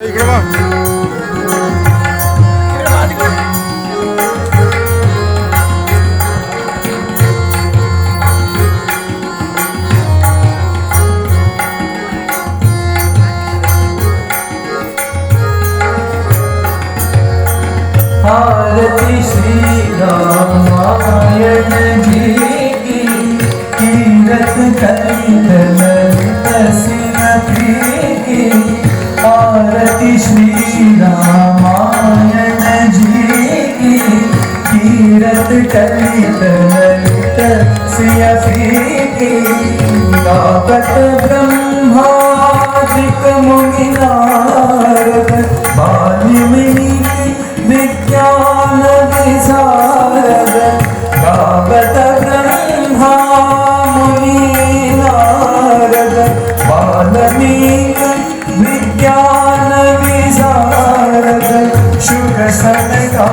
इकडे आरती श्री रामायण जी की कीरत कलित ललित सिंह प्रिय भारती श्री रामायण जी की कीरत कलित ललित सियफी गावत ब्रह्मादिक मुनिना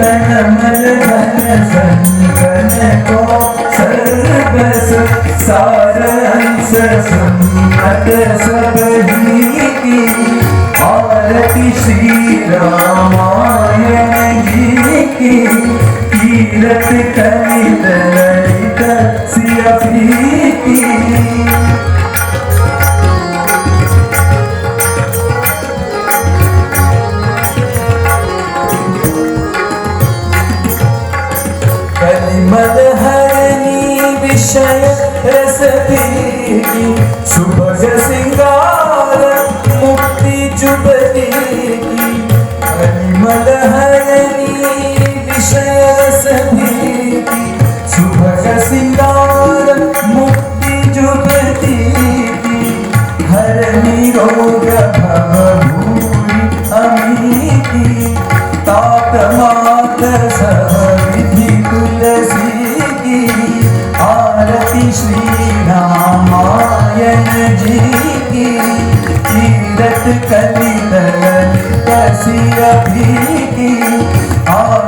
तन मन धन संतन को सर्व सार हंस सब ही की आरती श्री रामायण जी की कीरत कवित लड़ी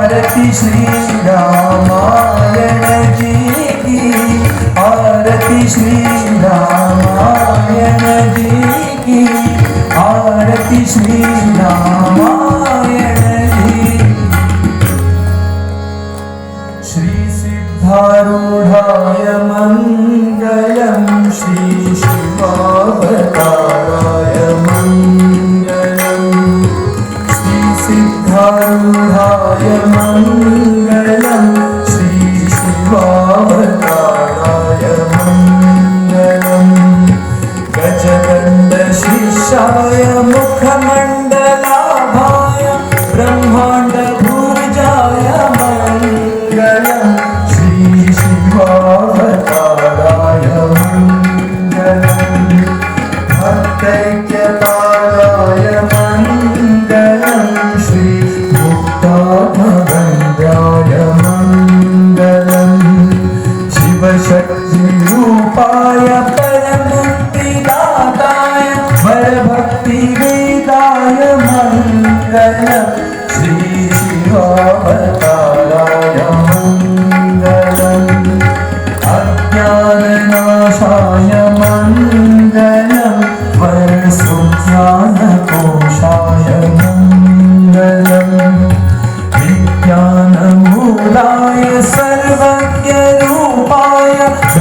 आरती श्री रामायण जी की आरती श्री रामायण जी की आरती श्री रामायण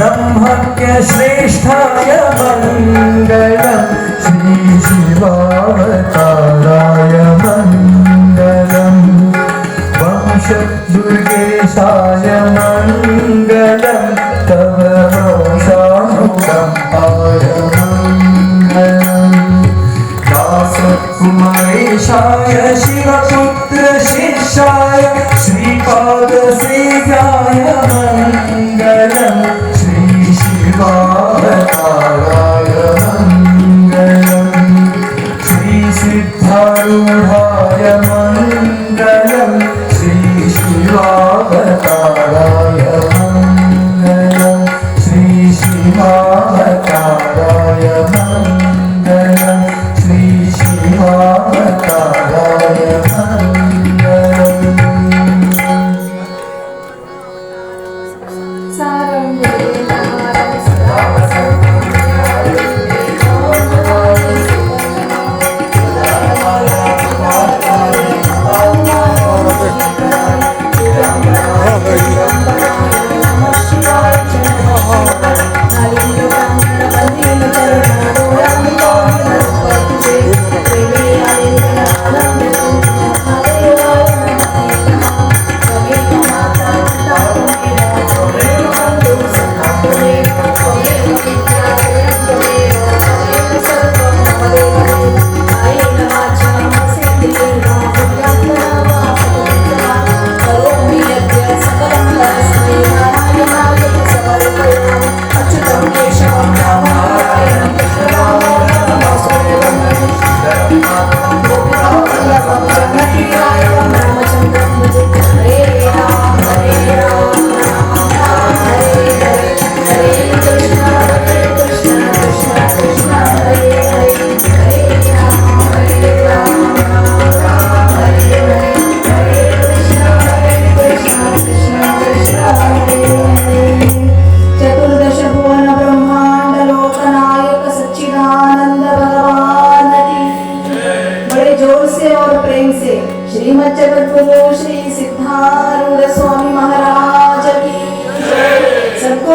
ब्रह्म ब्रह्मक्य श्रेष्ठाय मङ्गलम् श्रीशिवावताराय मङ्गलम् वंशदुर्गेशाय मङ्गलम् तव रोषानुकम्पाय दास दासकुमारेशाय शिव मारु भय मन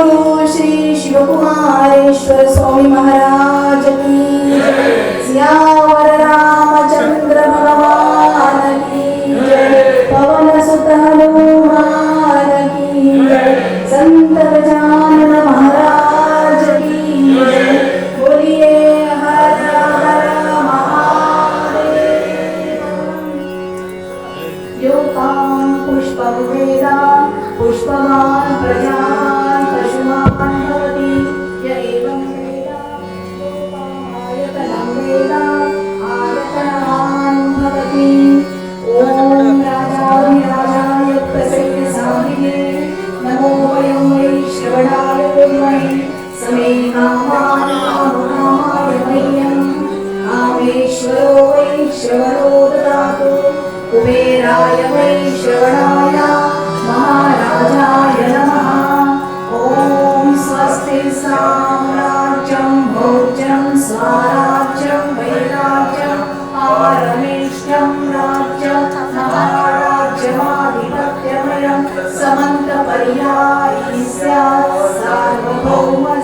Guru Sri Shiva Kumar Ishwara Swami Maharaj.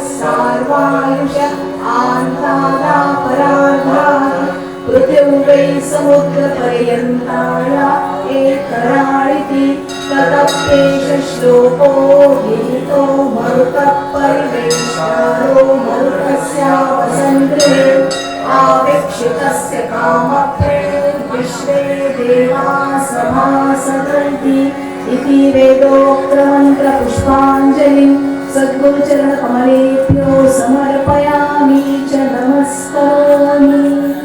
सर्वायुष आन्तानापरान्ताय पृथिं वै समुद्रपर्यन्ताय एकराणिति समुद्रयन्ता श्लोको गीतो मरुतः परिवेशारो मरुतस्यावसन्द्रे आवेक्षितस्य कामप्रे परिवेष्टो मरुकस्यान्ति इति वेदोक्तमन्त्रपुष्पाञ्जलिम् सद्गुरुचरण कमले समर्पयामि च नमस्कारामि